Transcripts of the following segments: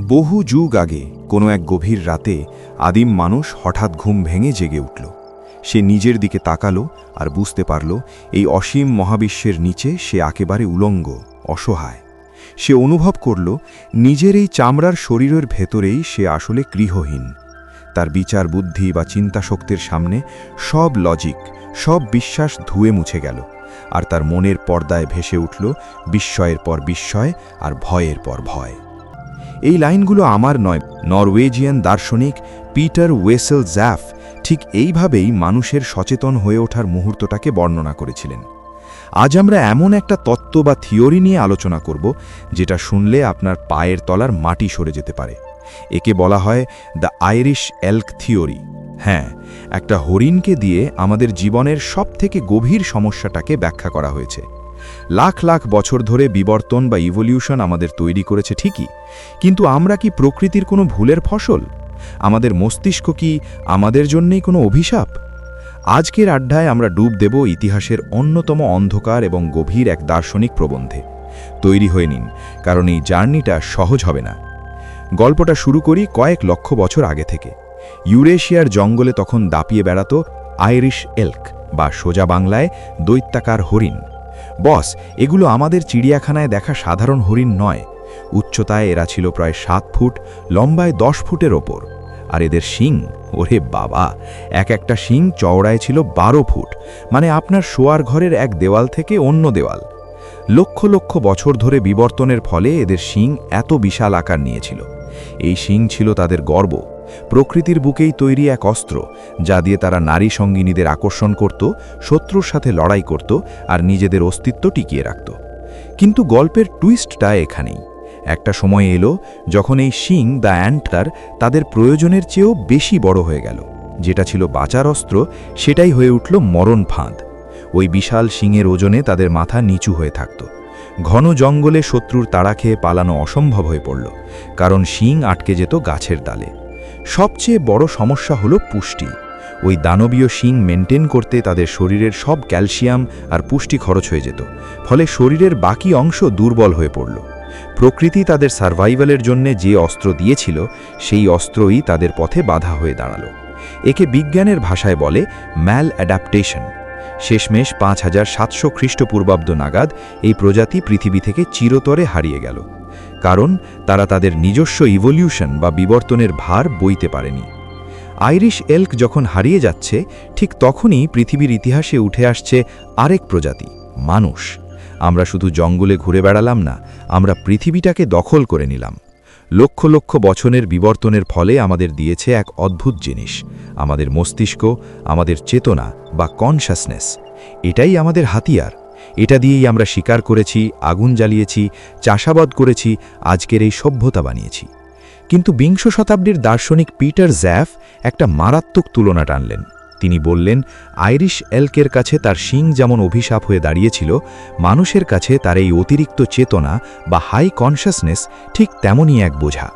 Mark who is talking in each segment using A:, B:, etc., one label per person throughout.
A: বহু যুগ আগে, কোনো এক গভীর রাতে, আদিম মানুষ হঠাৎ ঘুম ভেঙে জেগে উঠল। সে নিজের দিকে তাকালো আর বুঝতে পারল, এই অসীম মহাবিশ্বের নিচে সে একেবারে উলঙ্গ, অসহায়। সে অনুভব করল, নিজের এই চামড়ার শরীরের ভেতরেই সে আসলে গৃহহীন। তার বিচার বুদ্ধি বা চিন্তাশক্তির সামনে সব লজিক, সব বিশ্বাস ধুয়ে মুছে গেল আর তার মনের পর্দায় ভেসে উঠল বিস্ময়ের পর বিস্ময় আর ভয়ের পর ভয়। এই লাইনগুলো আমার নয়, নরওয়েজিয়ান দার্শনিক পিটার ওয়েসেল জ্যাফ ঠিক এইভাবেই মানুষের সচেতন হয়ে ওঠার মুহূর্তটাকে বর্ণনা করেছিলেন। আজ আমরা এমন একটা তত্ত্ব বা থিওরি নিয়ে আলোচনা করব, যেটা শুনলে আপনার পায়ের তলার মাটি সরে যেতে পারে। একে বলা হয় দ্য আইরিশ এল্ক থিওরি। হ্যাঁ একটা হরিণকে দিয়ে আমাদের জীবনের সবথেকে গভীর সমস্যাটাকে ব্যাখ্যা করা হয়েছে। লাখ লাখ বছর ধরে বিবর্তন বা ইভলিউশন আমাদের তৈরি করেছে ঠিকই, কিন্তু আমরা কি প্রকৃতির কোনো ভুলের ফসল? আমাদের মস্তিষ্ক কি আমাদের জন্যেই কোনো অভিশাপ? আজকের আড্ডায় আমরা ডুব দেব ইতিহাসের অন্যতম অন্ধকার এবং গভীর এক দার্শনিক প্রবন্ধে। তৈরি হয়ে নিন, কারণ এই জার্নিটা সহজ হবে না। গল্পটা শুরু করি কয়েক লক্ষ বছর আগে থেকে। ইউরেশিয়ার জঙ্গলে তখন দাপিয়ে বেড়াত আইরিশ এল্ক বা সোজা বাংলায় দৈত্যাকার হরিণ। বস, এগুলো আমাদের চিড়িয়াখানায় দেখা সাধারণ হরিণ নয়। উচ্চতায় এরা ছিল প্রায় সাত ফুট, লম্বায় দশ ফুটের ওপর। আর এদের শিং, ওরে বাবা, এক একটা শিং চওড়ায় ছিল বারো ফুট মানে আপনার শোয়ার ঘরের এক দেওয়াল থেকে অন্য দেওয়াল। লক্ষ লক্ষ বছর ধরে বিবর্তনের ফলে এদের শিং এত বিশাল আকার নিয়েছিল। এই শিং ছিল তাদের গর্ব প্রকৃতির বুকেই তৈরি এক অস্ত্র, যা দিয়ে তারা নারী সঙ্গিনীদের আকর্ষণ করত, শত্রুর সাথে লড়াই করত আর নিজেদের অস্তিত্ব টিকিয়ে রাখত। কিন্তু গল্পের টুইস্টটা এখানেই। একটা সময় এলো যখন এই শিং দ্য অ্যান্টলার তাদের প্রয়োজনের চেয়েও বেশি বড় হয়ে গেল। যেটা ছিল বাচার অস্ত্র, সেটাই হয়ে উঠল মরণ ফাঁদ। ওই বিশাল শিংয়ের ওজনে তাদের মাথা নিচু হয়ে থাকত। ঘন জঙ্গলে শত্রুর তাড়া খেয়ে পালানো অসম্ভব হয়ে পড়ল, কারণ শিং আটকে যেত গাছের ডালে। সবচেয়ে বড় সমস্যা হলো পুষ্টি। ওই দানবীয় শিং মেনটেন করতে তাদের শরীরের সব ক্যালসিয়াম আর পুষ্টি খরচ হয়ে যেত, ফলে শরীরের বাকি অংশ দুর্বল হয়ে পড়ল। প্রকৃতি তাদের সার্ভাইভালের জন্যে যে অস্ত্র দিয়েছিল, সেই অস্ত্রই তাদের পথে বাধা হয়ে দাঁড়াল। একে বিজ্ঞানের ভাষায় বলে ম্যাল অ্যাডাপ্টেশন শেষমেশ পাঁচ হাজার সাতশো খ্রিস্টপূর্বাব্দ নাগাদ এই প্রজাতি পৃথিবী থেকে চিরতরে হারিয়ে গেল। কারণ তারা তাদের নিজস্ব ইভলিউশন বা বিবর্তনের ভার বইতে পারেনি। আইরিশ এল্ক যখন হারিয়ে যাচ্ছে, ঠিক তখনই পৃথিবীর ইতিহাসে উঠে আসছে আরেক প্রজাতি, মানুষ। আমরা শুধু জঙ্গলে ঘুরে বেড়ালাম না, আমরা পৃথিবীটাকে দখল করে নিলাম। লক্ষ লক্ষ বছরের বিবর্তনের ফলে আমাদের দিয়েছে এক অদ্ভুত জিনিস, আমাদের মস্তিষ্ক, আমাদের চেতনা বা কনশাসনেস এটাই আমাদের হাতিয়ার। এটা দিয়েই আমরা শিকার করেছি, আগুন জ্বালিয়েছি, চাষাবাদ করেছি, আজকের এই সভ্যতা বানিয়েছি। কিন্তু বিংশ শতাব্দীর দার্শনিক পিটার জ্যাফ একটা মারাত্মক তুলনা টানলেন। তিনি বললেন, আইরিশ এলকের কাছে তার শিং যেমন অভিশাপ হয়ে দাঁড়িয়েছিল, মানুষের কাছে তার এই অতিরিক্ত চেতনা বা হাই কনশাসনেস ঠিক তেমনই এক বোঝা।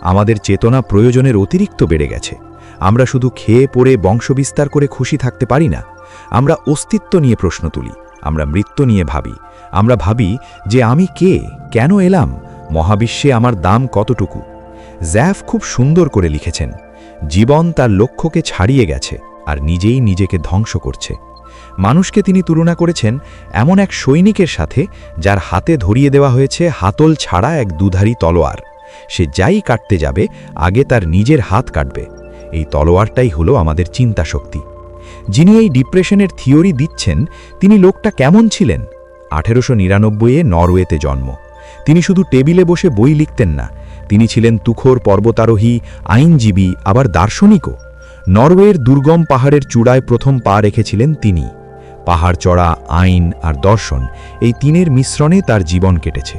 A: আমাদের চেতনা প্রয়োজনের অতিরিক্ত বেড়ে গেছে। আমরা শুধু খেয়ে পড়ে বংশবিস্তার করে খুশি থাকতে পারি না। আমরা অস্তিত্ব নিয়ে প্রশ্ন তুলি। আমরা মৃত্যু নিয়ে ভাবি। আমরা ভাবি যে আমি কে? কেন এলাম? মহাবিশ্বে আমার দাম কতটুকু? জ্যাফ খুব সুন্দর করে লিখেছেন, জীবন তার লক্ষ্যকে ছাড়িয়ে গেছে আর নিজেই নিজেকে ধ্বংস করছে। মানুষকে তিনি তুলনা করেছেন এমন এক সৈনিকের সাথে যার হাতে ধরিয়ে দেওয়া হয়েছে হাতল ছাড়া এক দুধারী তলোয়ার। সে যাই কাটতে যাবে, আগে তার নিজের হাত কাটবে। এই তলোয়ারটাই হলো আমাদের চিন্তা শক্তি যিনি এই ডিপ্রেশনের থিওরি দিচ্ছেন, তিনি লোকটা কেমন ছিলেন? আঠেরোশো নিরানব্বইয়ে নরওয়েতে জন্ম। তিনি শুধু টেবিলে বসে বই লিখতেন না, তিনি ছিলেন তুখোর পর্বতারোহী, আইনজীবী, আবার দার্শনিকও। নরওয়ের দুর্গম পাহাড়ের চূড়ায় প্রথম পা রেখেছিলেন তিনি। পাহাড় চড়া, আইন আর দর্শন এই তিনের মিশ্রণে তার জীবন কেটেছে।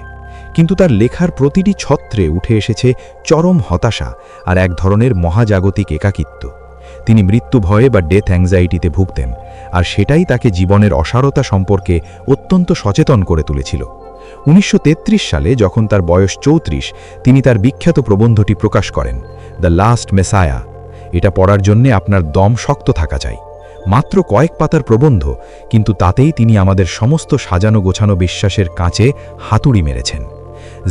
A: কিন্তু তার লেখার প্রতিটি ছত্রে উঠে এসেছে চরম হতাশা আর এক ধরনের মহাজাগতিক একাকিত্ব। তিনি মৃত্যু ভয়ে বা ডেথ অ্যাংজাইটিতে ভুগতেন, আর সেটাই তাকে জীবনের অসারতা সম্পর্কে অত্যন্ত সচেতন করে তুলেছিল। উনিশশো তেত্রিশ সালে যখন তার বয়স চৌত্রিশ, তিনি তার বিখ্যাত প্রবন্ধটি প্রকাশ করেন, দ্য লাস্ট মেসায়া এটা পড়ার জন্যে আপনার দম শক্ত থাকা চাই। মাত্র কয়েক পাতার প্রবন্ধ, কিন্তু তাতেই তিনি আমাদের সমস্ত সাজানো গোছানো বিশ্বাসের কাঁচে হাতুড়ি মেরেছেন।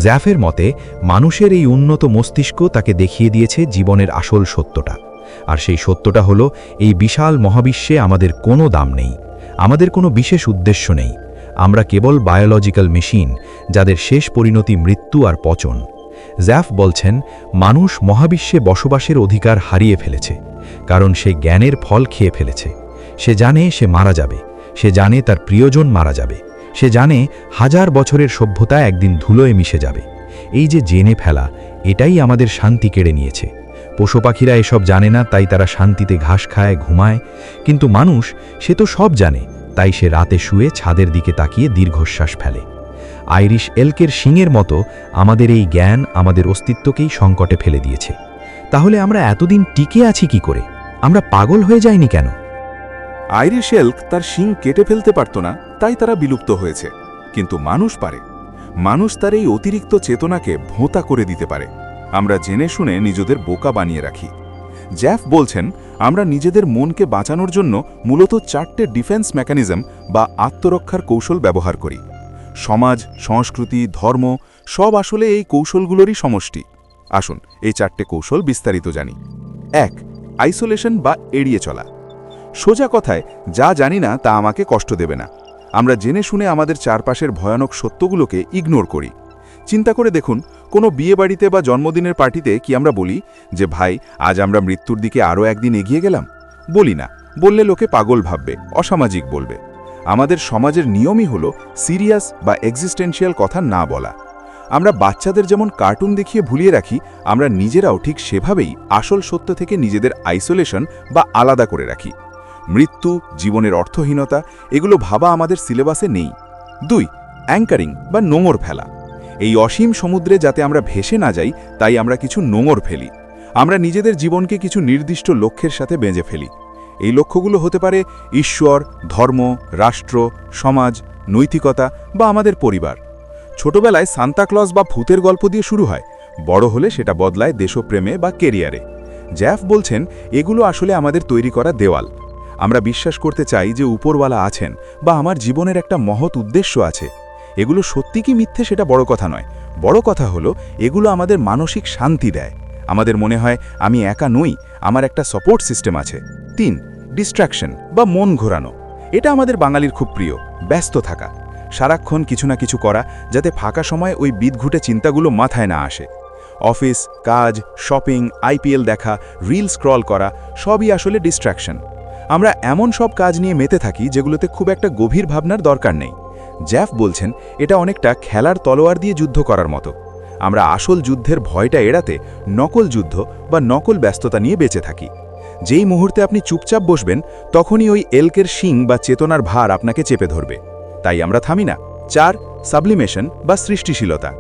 B: জ্যাফের মতে, মানুষের এই উন্নত মস্তিষ্ক তাকে দেখিয়ে দিয়েছে জীবনের আসল সত্যটা। আর সেই সত্যটা হলো, এই বিশাল মহাবিশ্বে আমাদের কোনো দাম নেই, আমাদের কোনো বিশেষ উদ্দেশ্য নেই। আমরা কেবল বায়োলজিক্যাল মেশিন যাদের শেষ পরিণতি মৃত্যু আর পচন। জ্যাফ বলছেন, মানুষ মহাবিশ্বে বসবাসের অধিকার হারিয়ে ফেলেছে, কারণ সে জ্ঞানের ফল খেয়ে ফেলেছে। সে জানে সে মারা যাবে, সে জানে তার প্রিয়জন মারা যাবে, সে জানে হাজার বছরের সভ্যতা একদিন ধুলোয় মিশে যাবে। এই যে জেনে ফেলা, এটাই আমাদের শান্তি কেড়ে নিয়েছে। পশু পাখিরা এসব জানে না, তাই তারা শান্তিতে ঘাস খায়, ঘুমায়। কিন্তু মানুষ, সে তো সব জানে, তাই সে রাতে শুয়ে ছাদের দিকে তাকিয়ে দীর্ঘশ্বাস ফেলে। আইরিশ এলকের শিংয়ের মতো আমাদের এই জ্ঞান আমাদের অস্তিত্বকেই সংকটে ফেলে দিয়েছে। তাহলে আমরা এতদিন টিকে আছি কি করে? আমরা পাগল হয়ে যাইনি কেন?
C: আইরিশ এল্ক তার শিং কেটে ফেলতে পারত না, তাই তারা বিলুপ্ত হয়েছে। কিন্তু মানুষ পারে। মানুষ তার এই অতিরিক্ত চেতনাকে ভোঁতা করে দিতে পারে। আমরা জেনে শুনে নিজেদের বোকা বানিয়ে রাখি। জ্যাফ বলছেন, আমরা নিজেদের মনকে বাঁচানোর জন্য মূলত চারটে ডিফেন্স মেকানিজম বা আত্মরক্ষার কৌশল ব্যবহার করি। সমাজ, সংস্কৃতি, ধর্ম, সব আসলে এই কৌশলগুলোরই সমষ্টি। আসুন, এই চারটে কৌশল বিস্তারিত জানি। এক, আইসোলেশন বা এড়িয়ে চলা। সোজা কথায়, যা জানি না তা আমাকে কষ্ট দেবে না। আমরা জেনে শুনে আমাদের চারপাশের ভয়ানক সত্যগুলোকে ইগনোর করি। চিন্তা করে দেখুন, কোনো বিয়ে বাড়িতে বা জন্মদিনের পার্টিতে কি আমরা বলি যে, ভাই, আজ আমরা মৃত্যুর দিকে আরও একদিন এগিয়ে গেলাম বলি না, বললে লোকে পাগল ভাববে, অসামাজিক বলবে। আমাদের সমাজের নিয়মই হলো সিরিয়াস বা এক্সিস্টেন্সিয়াল কথা না বলা। আমরা বাচ্চাদের যেমন কার্টুন দেখিয়ে ভুলিয়ে রাখি, আমরা নিজেরাও ঠিক সেভাবেই আসল সত্য থেকে নিজেদের আইসোলেশন বা আলাদা করে রাখি। মৃত্যু, জীবনের অর্থহীনতা, এগুলো ভাবা আমাদের সিলেবাসে নেই। দুই, অ্যাঙ্কারিং বা নোঙর ফেলা। এই অসীম সমুদ্রে যাতে আমরা ভেসে না যাই, তাই আমরা কিছু নোঙর ফেলি। আমরা নিজেদের জীবনকে কিছু নির্দিষ্ট লক্ষ্যের সাথে বেঁজে ফেলি। এই লক্ষ্যগুলো হতে পারে ঈশ্বর, ধর্ম, রাষ্ট্র, সমাজ, নৈতিকতা বা আমাদের পরিবার। ছোটবেলায় সান্তাক্লজ বা ভূতের গল্প দিয়ে শুরু হয়। বড় হলে সেটা বদলায় দেশপ্রেমে বা কেরিয়ারে। জ্যাফ বলছেন, এগুলো আসলে আমাদের তৈরি করা দেওয়াল। আমরা বিশ্বাস করতে চাই যে উপরওয়ালা আছেন বা আমার জীবনের একটা মহৎ উদ্দেশ্য আছে। এগুলো সত্যি কি মিথ্যে সেটা বড় কথা নয়। বড় কথা হলো, এগুলো আমাদের মানসিক শান্তি দেয়। আমাদের মনে হয়, আমি একা নই, আমার একটা সাপোর্ট সিস্টেম আছে। তিন ডিস্ট্র্যাকশন বা মন ঘোরানো। এটা আমাদের বাঙালির খুব প্রিয়, ব্যস্ত থাকা। সারাক্ষণ কিছু না কিছু করা, যাতে ফাঁকা সময় ওই বিদঘুটে চিন্তাগুলো মাথায় না আসে। অফিস, কাজ শপিং আইপিএল দেখা রিল স্ক্রল করা, সবই আসলে ডিস্ট্র্যাকশন আমরা এমন সব কাজ নিয়ে মেতে থাকি, যেগুলোতে খুব একটা গভীর ভাবনার দরকার নেই। জ্যাফ বলছেন, এটা অনেকটা খেলার তলোয়ার দিয়ে যুদ্ধ করার মতো। আমরা আসল যুদ্ধের ভয়টা এড়াতে নকল যুদ্ধ বা নকল ব্যস্ততা নিয়ে বেঁচে থাকি। যেই মুহূর্তে আপনি চুপচাপ বসবেন, তখনই ওই এলকের শিং বা চেতনার ভার আপনাকে চেপে ধরবে। তাই আমরা থামি না। চার, সাবলিমেশন বা সৃষ্টিশীলতা।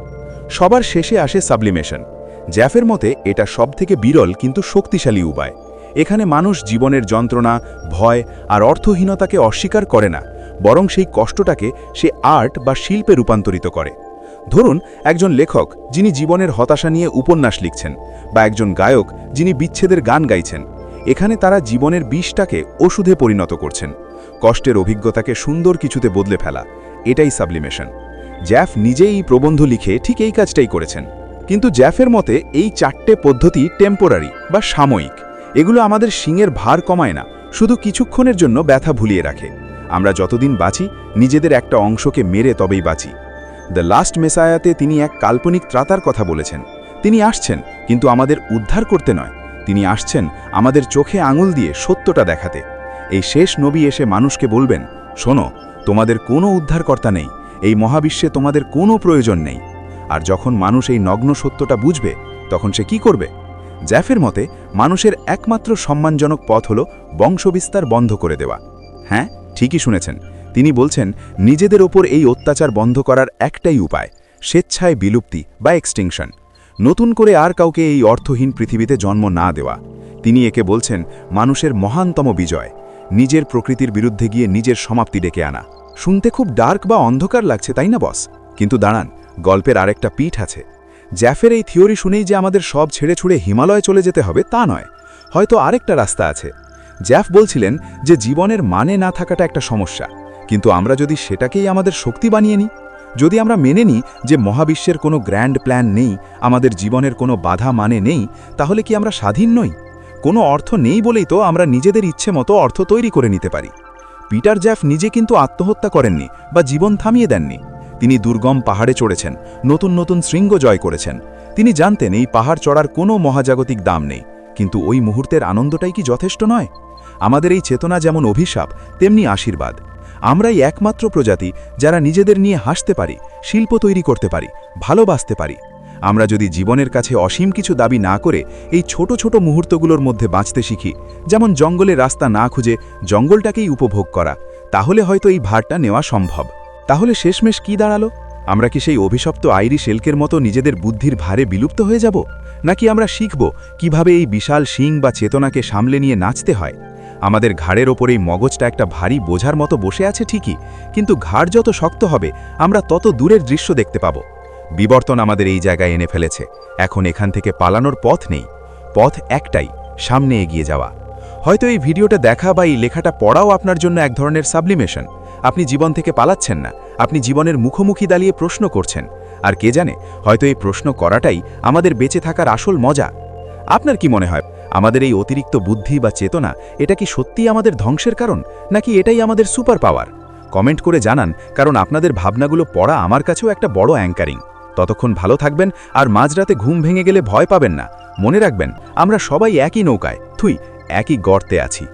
C: সবার শেষে আসে সাবলিমেশন। জ্যাফের মতে, এটা সবথেকে বিরল কিন্তু শক্তিশালী উপায়। এখানে মানুষ জীবনের যন্ত্রণা, ভয় আর অর্থহীনতাকে অস্বীকার করে না। বরং সেই কষ্টটাকে সে আর্ট বা শিল্পে রূপান্তরিত করে। ধরুন, একজন লেখক যিনি জীবনের হতাশা নিয়ে উপন্যাস লিখছেন বা একজন গায়ক যিনি বিচ্ছেদের গান গাইছেন। এখানে তারা জীবনের বিষটাকে ওষুধে পরিণত করছেন। কষ্টের অভিজ্ঞতাকে সুন্দর কিছুতে বদলে ফেলা, এটাই সাবলিমেশন। জ্যাফ নিজেই এই প্রবন্ধ লিখে ঠিক এই কাজটাই করেছেন। কিন্তু জ্যাফের মতে এই চারটে পদ্ধতি টেম্পোরারি বা সাময়িক। এগুলো আমাদের শিঙের ভার কমায় না, শুধু কিছুক্ষণের জন্য ব্যথা ভুলিয়ে রাখে। আমরা যতদিন বাঁচি, নিজেদের একটা অংশকে মেরে তবেই বাঁচি। দ্য লাস্ট মেসায়াতে তিনি এক কাল্পনিক ত্রাতার কথা বলেছেন। তিনি আসছেন, কিন্তু আমাদের উদ্ধার করতে নয়। তিনি আসছেন আমাদের চোখে আঙুল দিয়ে সত্যটা দেখাতে। এই শেষ নবী এসে মানুষকে বলবেন, শোনো, তোমাদের কোনো উদ্ধারকর্তা নেই। এই মহাবিশ্বে তোমাদের কোনো প্রয়োজন নেই। আর যখন মানুষ এই নগ্ন সত্যটা বুঝবে, তখন সে কি করবে? জ্যাফের মতে, মানুষের একমাত্র সম্মানজনক পথ হল বংশবিস্তার বন্ধ করে দেওয়া। হ্যাঁ? ঠিকই শুনেছেন। তিনি বলছেন, নিজেদের ওপর এই অত্যাচার বন্ধ করার একটাই উপায়, স্বেচ্ছায় বিলুপ্তি বা এক্সটিংশন। নতুন করে আর কাউকে এই অর্থহীন পৃথিবীতে জন্ম না দেওয়া। তিনি একে বলছেন, মানুষের মহানতম বিজয়, নিজের প্রকৃতির বিরুদ্ধে গিয়ে নিজের সমাপ্তি ডেকে আনা। শুনতে খুব ডার্ক বা অন্ধকার লাগছে, তাই না, বস? কিন্তু দাঁড়ান, গল্পের আরেকটা পিঠ আছে। জ্যাফের এই থিওরি শুনেই যে আমাদের সব ছেড়ে ছুড়ে হিমালয়ে চলে যেতে হবে, তা নয়। হয়তো আরেকটা রাস্তা আছে। জ্যাফ বলছিলেন যে জীবনের মানে না থাকাটা একটা সমস্যা, কিন্তু আমরা যদি সেটাকেই আমাদের শক্তি বানিয়ে নিই, যদি আমরা মেনে নিই যে মহাবিশ্বের কোনো গ্র্যান্ড প্ল্যান নেই, আমাদের জীবনের কোনো বাধা মানে নেই, তাহলে কি আমরা স্বাধীন নই? কোনো অর্থ নেই বলেই তো আমরা নিজেদের ইচ্ছে মতো অর্থ তৈরি করে নিতে পারি। পিটার জ্যাফ নিজে কিন্তু আত্মহত্যা করেননি বা জীবন থামিয়ে দেননি। তিনি দুর্গম পাহাড়ে চড়েছেন, নতুন নতুন শৃঙ্গ জয় করেছেন। তিনি জানতেন এই পাহাড় চড়ার কোনো মহাজাগতিক দাম নেই, কিন্তু ওই মুহূর্তের আনন্দটাই কি যথেষ্ট নয়? আমাদের এই চেতনা যেমন অভিশাপ, তেমনি আশীর্বাদ। আমরাই একমাত্র প্রজাতি যারা নিজেদের নিয়ে হাসতে পারি, শিল্প তৈরি করতে পারি, ভালোবাসতে পারি। আমরা যদি জীবনের কাছে অসীম কিছু দাবি না করে এই ছোট ছোট মুহূর্তগুলোর মধ্যে বাঁচতে শিখি, যেমন জঙ্গলে রাস্তা না খুঁজে জঙ্গলটাকেই উপভোগ করা, তাহলে হয়তো এই ভারটা নেওয়া সম্ভব। তাহলে শেষমেশ কি দাঁড়াল? আমরা কি সেই অভিশপ্ত আইরি শেলকের মতো নিজেদের বুদ্ধির ভারে বিলুপ্ত হয়ে যাব? নাকি আমরা শিখব কীভাবে এই বিশাল শিং বা চেতনাকে সামলে নিয়ে নাচতে হয়? আমাদের ঘাড়ের ওপর এই মগজটা একটা ভারী বোঝার মতো বসে আছে ঠিকই, কিন্তু ঘাড় যত শক্ত হবে, আমরা তত দূরের দৃশ্য দেখতে পাব। বিবর্তন আমাদের এই জায়গায় এনে ফেলেছে। এখন এখান থেকে পালানোর পথ নেই। পথ একটাই, সামনে এগিয়ে যাওয়া। হয়তো এই ভিডিওটা দেখা বা এই লেখাটা পড়াও আপনার জন্য এক ধরনের সাবলিমেশন। আপনি জীবন থেকে পালাচ্ছেন না, আপনি জীবনের মুখোমুখি দাঁড়িয়ে প্রশ্ন করছেন। আর কে জানে, হয়তো এই প্রশ্ন করাটাই আমাদের বেঁচে থাকার আসল মজা। আপনার কি মনে হয়? আমাদের এই অতিরিক্ত বুদ্ধি বা চেতনা, এটা কি সত্যিই আমাদের ধ্বংসের কারণ, নাকি এটাই আমাদের সুপার পাওয়ার? কমেন্ট করে জানান, কারণ আপনাদের ভাবনাগুলো পড়া আমার কাছেও একটা বড় অ্যাঙ্কারিং। ততক্ষণ ভালো থাকবেন, আর মাঝরাতে ঘুম ভেঙে গেলে ভয় পাবেন না। মনে রাখবেন, আমরা সবাই একই নৌকায়, থুই, একই গর্তে আছি।